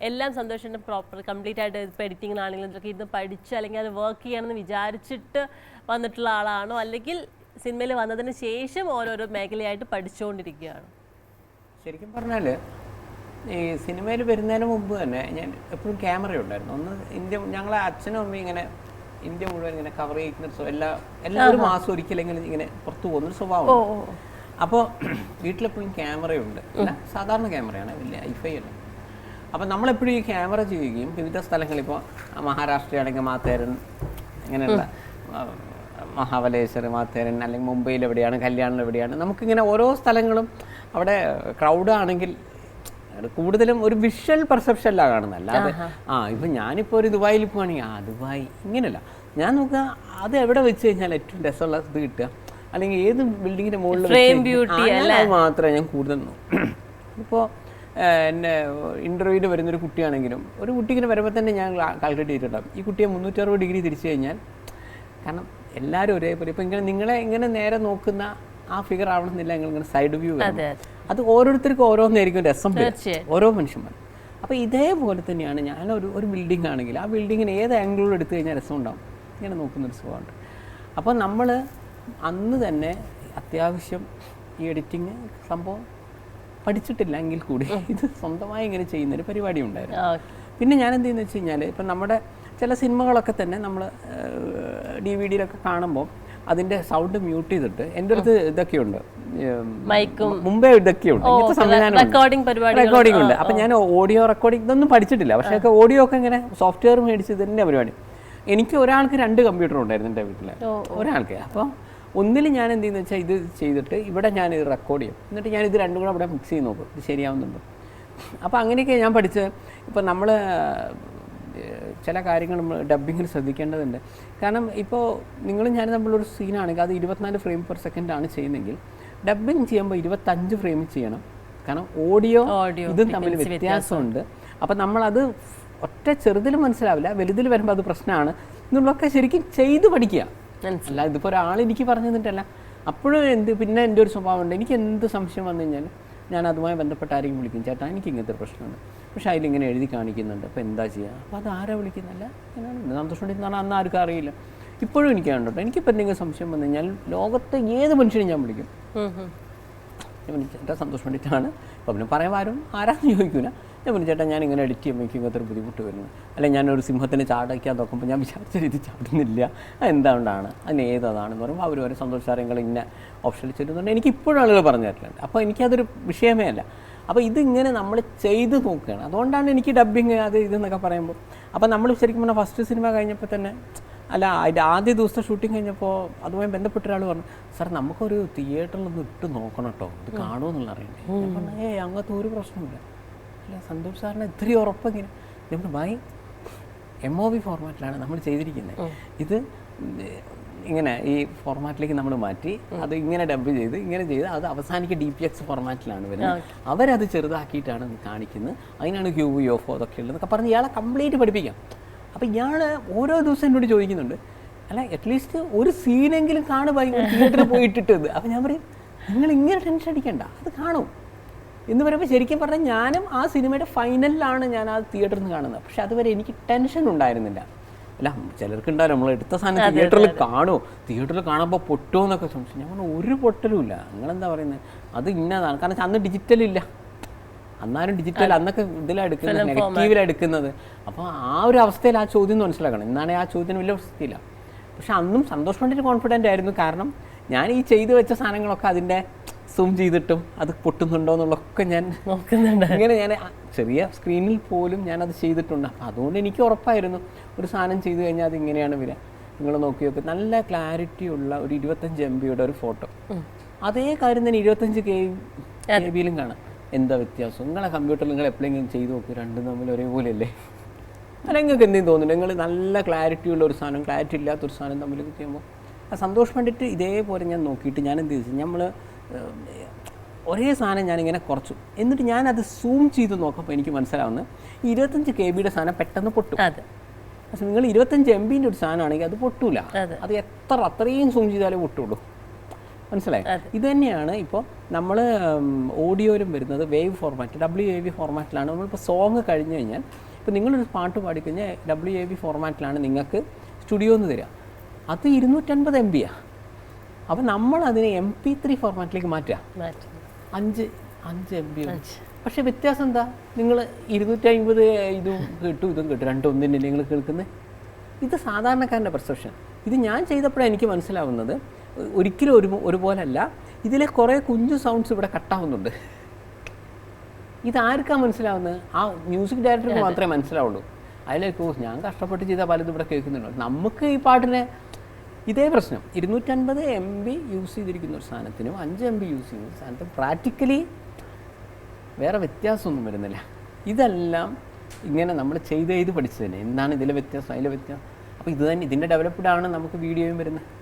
എല്ലാം സന്തോഷം proper complete ആയിട്ട് ഇപ്പോൾ എഡിറ്റിങ്ങിനാണെങ്കിലും ഇതൊക്കെ ഇരുന്ന് പഠിച്ച് അല്ലെങ്കിൽ അത് വർക്ക് ചെയ്യണമെന്ന് വിചാരിച്ചിട്ട് വന്നിട്ടുള്ള ആളാണോ? അല്ലെങ്കിൽ സിനിമയിൽ വന്നതിന് ശേഷം ഓരോരോ മേഖലയായിട്ട് പഠിച്ചുകൊണ്ടിരിക്കുകയാണ്. ശരിക്കും പറഞ്ഞാൽ ഈ സിനിമയിൽ വരുന്നതിന് മുമ്പ് തന്നെ ഞാൻ എപ്പോഴും ക്യാമറ ഉണ്ടായിരുന്നു. ഒന്ന് ഇന്ത്യ ഞങ്ങളെ അച്ഛനും അമ്മയും ഇങ്ങനെ ഇന്ത്യ മുഴുവൻ ഇങ്ങനെ കവർ ചെയ്യുന്ന എല്ലാ എല്ലാവരും ഒരു മാസം ഒരിക്കലെങ്കിലും ഇങ്ങനെ പുറത്തു പോകുന്നൊരു സ്വഭാവം അപ്പോൾ വീട്ടിലെപ്പോഴും ക്യാമറയുണ്ട് അല്ല സാധാരണ ക്യാമറയാണ് വലിയ ഐഫൈ അല്ല. അപ്പോൾ നമ്മളെപ്പോഴും ഈ ക്യാമറ ചെയ്യുകയും വിവിധ സ്ഥലങ്ങളിൽ ഇപ്പോൾ മഹാരാഷ്ട്രയാണെങ്കിൽ മാത്തേരൻ ഇങ്ങനെയുള്ള മഹാബലേശ്വർ മാത്തേരൻ അല്ലെങ്കിൽ മുംബൈയിൽ എവിടെയാണ് കല്യാണിൽ എവിടെയാണ് നമുക്കിങ്ങനെ ഓരോ സ്ഥലങ്ങളും അവിടെ ക്രൗഡ് ആണെങ്കിൽ അത് കൂടുതലും ഒരു വിഷ്വൽ പെർസെപ്ഷനിലാണ് കാണുന്നത്. അല്ലാതെ ആ ഇപ്പം ഞാനിപ്പോൾ ഒരു ദുബായിൽ പോവാണെങ്കിൽ ആ ദുബായ് ഇങ്ങനെയല്ല. ഞാൻ നോക്കുക അത് എവിടെ വെച്ച് കഴിഞ്ഞാൽ ഏറ്റവും രസമുള്ള ഇത് കിട്ടുക. അല്ലെങ്കിൽ ഏത് ബിൽഡിങ്ങിന്റെ മുകളിൽ മാത്രമേ ഞാൻ കൂടുതൽ ഇപ്പോൾ എന്റെ ഇന്റർവ്യൂവിന് വരുന്നൊരു കുട്ടിയാണെങ്കിലും ഒരു കുട്ടിക്ക് വരുമ്പോൾ തന്നെ ഞാൻ കാൽക്കുലേറ്റ് ചെയ്തിട്ടുണ്ടാകും ഈ കുട്ടിയെ മുന്നൂറ്ററുപത് ഡിഗ്രി തിരിച്ചു കഴിഞ്ഞാൽ കാരണം എല്ലാവരും ഒരേപോലെ ഇപ്പം ഇങ്ങനെ നിങ്ങളെ ഇങ്ങനെ നേരെ നോക്കുന്ന ആ ഫിഗർ ആവണമെന്നില്ല നിങ്ങൾ ഇങ്ങനെ സൈഡ് വ്യൂ അതെ ഓരോരുത്തർക്കും ഓരോന്നായിരിക്കും രസം. ഓരോ മനുഷ്യന്മാർ അപ്പോൾ ഇതേപോലെ തന്നെയാണ് ഞാൻ ഒരു ബിൽഡിംഗ് ആണെങ്കിൽ ആ ബിൽഡിങ്ങിന് ഏത് ആംഗിളിൽ എടുത്തു കഴിഞ്ഞാൽ രസം ഉണ്ടാവും. ഇങ്ങനെ നോക്കുന്നൊരു സുഖമുണ്ട് അപ്പോൾ നമ്മൾ അന്ന് തന്നെ അത്യാവശ്യം ഈ എഡിറ്റിങ് സംഭവം പഠിച്ചിട്ടില്ല എങ്കിൽ കൂടി ഇത് സ്വന്തമായി ഇങ്ങനെ ചെയ്യുന്നൊരു പരിപാടി ഉണ്ടായിരുന്നു. പിന്നെ ഞാൻ എന്ത് ചെയ്യുന്നത് വെച്ച് കഴിഞ്ഞാൽ ഇപ്പം നമ്മുടെ ചില സിനിമകളൊക്കെ തന്നെ നമ്മൾ ഡി വി ഡിയിലൊക്കെ കാണുമ്പോൾ അതിന്റെ സൗണ്ട് മ്യൂട്ട് ചെയ്തിട്ട് എന്റെ അടുത്ത് ഇതൊക്കെയുണ്ട്. ഉണ്ട് മൈക്കും. മുമ്പേ ഇതൊക്കെയുണ്ട്. ഇങ്ങനത്തെ സംവിധാനം റെക്കോർഡിംഗ് ഉണ്ട്. അപ്പം ഞാൻ ഓഡിയോ റെക്കോർഡിംഗ് ഇതൊന്നും പഠിച്ചിട്ടില്ല. പക്ഷേ ഒക്കെ ഓഡിയോ ഒക്കെ ഇങ്ങനെ സോഫ്റ്റ്വെയർ മേടിച്ച് തന്നെ പരിപാടി. എനിക്ക് ഒരാൾക്ക് രണ്ട് കമ്പ്യൂട്ടർ ഉണ്ടായിരുന്നു എന്റെ വീട്ടിൽ ഒരാൾക്ക്. അപ്പോൾ ഒന്നിൽ ഞാൻ എന്ത് ചെയ്യുന്നത് വെച്ചാൽ ഇത് ചെയ്തിട്ട് ഇവിടെ ഞാൻ ഇത് റെക്കോർഡ് ചെയ്യും. എന്നിട്ട് ഞാൻ ഇത് രണ്ടും കൂടെ അവിടെ മിക്സ് ചെയ്ത് നോക്കും. ഇത് ശരിയാവുന്നുണ്ടോ? അപ്പോൾ അങ്ങനെയൊക്കെ ഞാൻ പഠിച്ച് ഇപ്പോൾ നമ്മൾ ചില കാര്യങ്ങൾ നമ്മൾ ഡബ്ബിങ്ങിൽ ശ്രദ്ധിക്കേണ്ടതുണ്ട്. കാരണം ഇപ്പോൾ നിങ്ങളും ഞാൻ തമ്മിലൊരു സീനാണെങ്കിൽ അത് ഇരുപത്തിനാല് ഫ്രെയിം പെർ സെക്കൻഡ് ആണ് ചെയ്യുന്നതെങ്കിൽ ഡബ്ബിങ് ചെയ്യുമ്പോൾ ഇരുപത്തഞ്ച് ഫ്രെയിമിൽ ചെയ്യണം. കാരണം ഓഡിയോ ഓഡിയോ ഇതും തമ്മിൽ വ്യത്യാസമുണ്ട്. അപ്പം നമ്മളത് ഒറ്റ ചെറുതിൽ മനസ്സിലാവില്ല വലുതിൽ വരുമ്പോൾ അത് പ്രശ്നമാണ് എന്നുള്ളതൊക്കെ ശരിക്കും ചെയ്ത് പഠിക്കുക. അല്ല ഇതിപ്പോൾ ഒരാൾ എനിക്ക് പറഞ്ഞു തന്നിട്ടല്ല. അപ്പോഴും എന്ത് പിന്നെ എന്റെ ഒരു സ്വഭാവമുണ്ട്. എനിക്ക് എന്ത് സംശയം വന്നു കഴിഞ്ഞാൽ ഞാൻ അതുമായി ബന്ധപ്പെട്ട ആരെയും വിളിക്കും. ചേട്ടാ എനിക്ക് ഇങ്ങനത്തെ പ്രശ്നമുണ്ട്. പക്ഷേ അതിലിങ്ങനെ എഴുതി കാണിക്കുന്നുണ്ട്. അപ്പോൾ എന്താ ചെയ്യുക? അപ്പോൾ അത് ആരാ വിളിക്കുന്നില്ല ഞാനാണ്. സന്തോഷം പറഞ്ഞാൽ അന്ന് ആർക്കും അറിയില്ല. ഇപ്പോഴും എനിക്ക് കണ്ടോട്ടെ എനിക്കിപ്പോൾ എന്തെങ്കിലും സംശയം വന്നു കഴിഞ്ഞാൽ ലോകത്തെ ഏത് മനുഷ്യനും ഞാൻ വിളിക്കും. ചേട്ടാ സന്തോഷം വേണ്ടിയിട്ടാണ് അപ്പോൾ പിന്നെ പറയാൻ ആരും ആരാന്ന് ചോദിക്കൂല. ഞാൻ പറഞ്ഞു ചേട്ടാ ഞാൻ ഇങ്ങനെ എഡിറ്റ് ചെയ്യുമ്പോൾ എനിക്ക് ഇങ്ങനത്തെ ഒരു ബുദ്ധിമുട്ട് വരുന്നു. അല്ലെങ്കിൽ ഞാനൊരു സിംഹത്തിനെ ചാടയ്ക്കാൻ നോക്കുമ്പോൾ ഞാൻ വിചാരിച്ച രീതി ചാടുന്നില്ല. എന്തുകൊണ്ടാണ്? അതിന് ഏതാണെന്ന് പറയുമ്പോൾ അവർ ഓരോ സന്തോഷ ഇന്ന ഓപ്ഷനിൽ ചെല്ലുന്നുണ്ട് എനിക്ക് ഇപ്പോഴും ആളുകൾ പറഞ്ഞു തരലുണ്ട്. അപ്പോൾ എനിക്കതൊരു വിഷയമേ അല്ല. അപ്പോൾ ഇതിങ്ങനെ നമ്മൾ ചെയ്ത് നോക്കുകയാണ്. അതുകൊണ്ടാണ് എനിക്ക് ഡബ്ബിങ് അത് ഇതെന്നൊക്കെ പറയുമ്പോൾ അപ്പോൾ നമ്മൾ ശരിക്കും പറഞ്ഞാൽ ഫസ്റ്റ് സിനിമ കഴിഞ്ഞപ്പോൾ തന്നെ അല്ല അതിന്റെ ആദ്യ ദിവസത്തെ ഷൂട്ടിംഗ് കഴിഞ്ഞപ്പോൾ അതുമായി ബന്ധപ്പെട്ട ഒരാൾ പറഞ്ഞു സാർ നമുക്കൊരു തിയേറ്ററിൽ ഒന്ന് ഇട്ട് നോക്കണം കേട്ടോ ഇത് കാണുമെന്നുള്ള അറിയണ്ടേ ഞാൻ പറഞ്ഞു ഏ അങ്ങനത്തെ ഒരു പ്രശ്നമില്ല അല്ല സന്തോഷ് സാറിന് ഇത്രയും ഉറപ്പെങ്ങനെ നമ്മൾ ബൈ എം ഒ വി ഫോർമാറ്റിലാണ് നമ്മൾ ചെയ്തിരിക്കുന്നത്. ഇത് ഇങ്ങനെ ഈ ഫോർമാറ്റിലേക്ക് നമ്മൾ മാറ്റി അത് ഇങ്ങനെ ഡബ് ചെയ്ത് ഇങ്ങനെ ചെയ്ത് അത് അവസാനിക്ക് ഡി പി എക്സ് ഫോർമാറ്റിലാണ് വരുന്നത്. അവരത് ചെറുതാക്കിയിട്ടാണ് കാണിക്കുന്നത്. അതിനാണ് ക്യൂ യോഫോ അതൊക്കെ ഉള്ളതെന്നൊക്കെ പറഞ്ഞ് ഇയാളെ കംപ്ലീറ്റ് പഠിപ്പിക്കാം. അപ്പോൾ ഇയാൾ ഓരോ ദിവസം എന്നോട് ചോദിക്കുന്നുണ്ട് അല്ല അറ്റ്ലീസ്റ്റ് ഒരു സീനെങ്കിലും കാണുമ്പോൾ തിയേറ്ററിൽ പോയിട്ടിട്ടത് അപ്പോൾ ഞാൻ പറയും നിങ്ങൾ ഇങ്ങനെ ടെൻഷൻ അടിക്കണ്ട അത് കാണും. എന്ന് പറയുമ്പോൾ ശരിക്കും പറഞ്ഞാൽ ഞാനും ആ സിനിമയുടെ ഫൈനലിലാണ് ഞാൻ ആ തിയേറ്ററിൽ നിന്ന് കാണുന്നത്. പക്ഷെ അതുവരെ എനിക്ക് ടെൻഷൻ ഉണ്ടായിരുന്നില്ല. അല്ല ചിലർക്ക് ഉണ്ടാവില്ല നമ്മൾ എടുത്ത സാധനം തിയേറ്ററിൽ കാണുമോ തിയേറ്ററിൽ കാണുമ്പോൾ പൊട്ടുമോ എന്നൊക്കെ സംശയം ഞാൻ പറഞ്ഞു ഒരു പൊട്ടലും ഇല്ല. നിങ്ങളെന്താ പറയുന്നത്? അത് ഇന്നതാണ്. കാരണം അന്ന് ഡിജിറ്റൽ ഇല്ല. അന്നാരും ഡിജിറ്റൽ അന്നൊക്കെ ഇതിലാണ് എടുക്കുന്നത് നെഗറ്റീവിലാണ് എടുക്കുന്നത്. അപ്പോൾ ആ ഒരു അവസ്ഥയിൽ ആ ചോദ്യം മനസ്സിലാക്കണം. ഇന്നാണെ ആ ചോദ്യത്തിന് വലിയ പ്രശ്നത്തില്ല പക്ഷെ അന്നും സന്തോഷ് കൊണ്ടിട്ട് കോൺഫിഡന്റ് ആയിരുന്നു. കാരണം ഞാൻ ഈ ചെയ്തു വെച്ച സാധനങ്ങളൊക്കെ അതിന്റെ സൂം ചെയ്തിട്ടും അത് പൊട്ടുന്നുണ്ടോ എന്നുള്ളതൊക്കെ ഞാൻ നോക്കുന്നുണ്ട്. ഇങ്ങനെ ഞാൻ ചെറിയ സ്ക്രീനിൽ പോലും ഞാൻ അത് ചെയ്തിട്ടുണ്ട്. അപ്പം അതുകൊണ്ട് എനിക്ക് ഉറപ്പായിരുന്നു. ഒരു സാധനം ചെയ്തു കഴിഞ്ഞാൽ അത് ഇങ്ങനെയാണ് വരിക. നിങ്ങൾ നോക്കി നോക്കി. നല്ല ക്ലാരിറ്റി ഉള്ള ഒരു ഇരുപത്തഞ്ച് എം ബിയുടെ ഒരു ഫോട്ടോ. അതേ കാര്യം തന്നെ ഇരുപത്തഞ്ച് കെ ബിയിലും കാണാം. എന്താ വ്യത്യാസം? നിങ്ങളെ കമ്പ്യൂട്ടറിൽ നിങ്ങൾ എപ്പോഴെങ്കിലും ചെയ്ത് നോക്കി. രണ്ടും തമ്മിൽ ഒരേപോലെയല്ലേ? അല്ല നിങ്ങൾക്ക് എന്തെങ്കിലും തോന്നുന്നു നിങ്ങൾ നല്ല ക്ലാരിറ്റി ഉള്ള ഒരു സാധനം ക്ലാരിറ്റി ഇല്ലാത്തൊരു സാധനം തമ്മിൽ ചെയ്യുമ്പോൾ ആ സന്തോഷം വേണ്ടിയിട്ട് ഇതേപോലെ ഞാൻ നോക്കിയിട്ട് ഞാൻ എന്ത് ചെയ്തു? നമ്മൾ ഒരേ സാധനം ഞാനിങ്ങനെ കുറച്ചു. എന്നിട്ട് ഞാനത് സൂം ചെയ്ത് നോക്കുമ്പോൾ എനിക്ക് മനസ്സിലാവുന്നത് ഇരുപത്തഞ്ച് കെ ബിയുടെ സാധനം പെട്ടെന്ന് പൊട്ടു. പക്ഷെ നിങ്ങൾ ഇരുപത്തഞ്ച് എം ബിന്റെ ഒരു സാധനമാണെങ്കിൽ അത് പൊട്ടൂല. അത്. എത്ര അത്രയും സൂം ചെയ്താലേ പൊട്ടുള്ളൂ. മനസ്സിലായി? ഇത് തന്നെയാണ് ഇപ്പോൾ നമ്മൾ ഓഡിയോയിലും വരുന്നത് wave format W A V ഫോർമാറ്റിലാണ് നമ്മളിപ്പോൾ സോങ് കഴിഞ്ഞ് കഴിഞ്ഞാൽ ഇപ്പോൾ നിങ്ങളൊരു പാട്ട് പാടിക്കഴിഞ്ഞാൽ ഡബ്ല്യു എ വി ഫോർമാറ്റിലാണ് നിങ്ങൾക്ക് സ്റ്റുഡിയോ എന്ന് തരിക അത് ഇരുന്നൂറ്റൻപത് എം ബിയാണ് അപ്പോൾ നമ്മൾ അതിനെ എം പി ത്രീ ഫോർമാറ്റിലേക്ക് മാറ്റുക. മാറ്റും അഞ്ച് അഞ്ച് എം ബി പക്ഷേ വ്യത്യാസം എന്താ? നിങ്ങൾ ഇരുന്നൂറ്റി അമ്പത് ഇതും കിട്ടും ഇതും കിട്ടും. രണ്ടും ഒന്നിന്റെ നിങ്ങൾ കേൾക്കുന്നത് ഇത് സാധാരണക്കാരന്റെ പെർസെപ്ഷൻ ഇത് ഞാൻ ചെയ്തപ്പോഴാണ് എനിക്ക് മനസ്സിലാവുന്നത്. ഒരിക്കലും ഒരു ഒരുപോലല്ല. ഇതിലെ കുറേ കുഞ്ഞു സൗണ്ട്സ് ഇവിടെ കട്ടാവുന്നുണ്ട് ഇതാർക്കാ മനസ്സിലാവുന്നത്? ആ മ്യൂസിക് ഡയറക്ടർക്ക് മാത്രമേ മനസ്സിലാവുള്ളൂ. അതിലേക്ക് ഞാൻ കഷ്ടപ്പെട്ട് ചെയ്ത പലതും ഇവിടെ കേൾക്കുന്നുണ്ടോ. നമുക്ക് ഈ പാട്ടിനെ ഇതേ പ്രശ്നം. ഇരുന്നൂറ്റൻപത് എം ബി യൂസ് ചെയ്തിരിക്കുന്ന ഒരു സാധനത്തിനും അഞ്ച് എം ബി യൂസ് ചെയ്യുന്ന സാധനത്തിനും പ്രാക്ടിക്കലി വേറെ വ്യത്യാസമൊന്നും വരുന്നില്ല. ഇതെല്ലാം ഇങ്ങനെ നമ്മൾ ചെയ്ത് ചെയ്ത് പഠിച്ചു തന്നെ. എന്താണ് ഇതിലെ വ്യത്യാസം? അതിലെ വ്യത്യാസം? അപ്പോൾ ഇത് തന്നെ ഇതിന്റെ ഡെവലപ്ഡ് ആണ് നമുക്ക് വീഡിയോയും വരുന്നത്.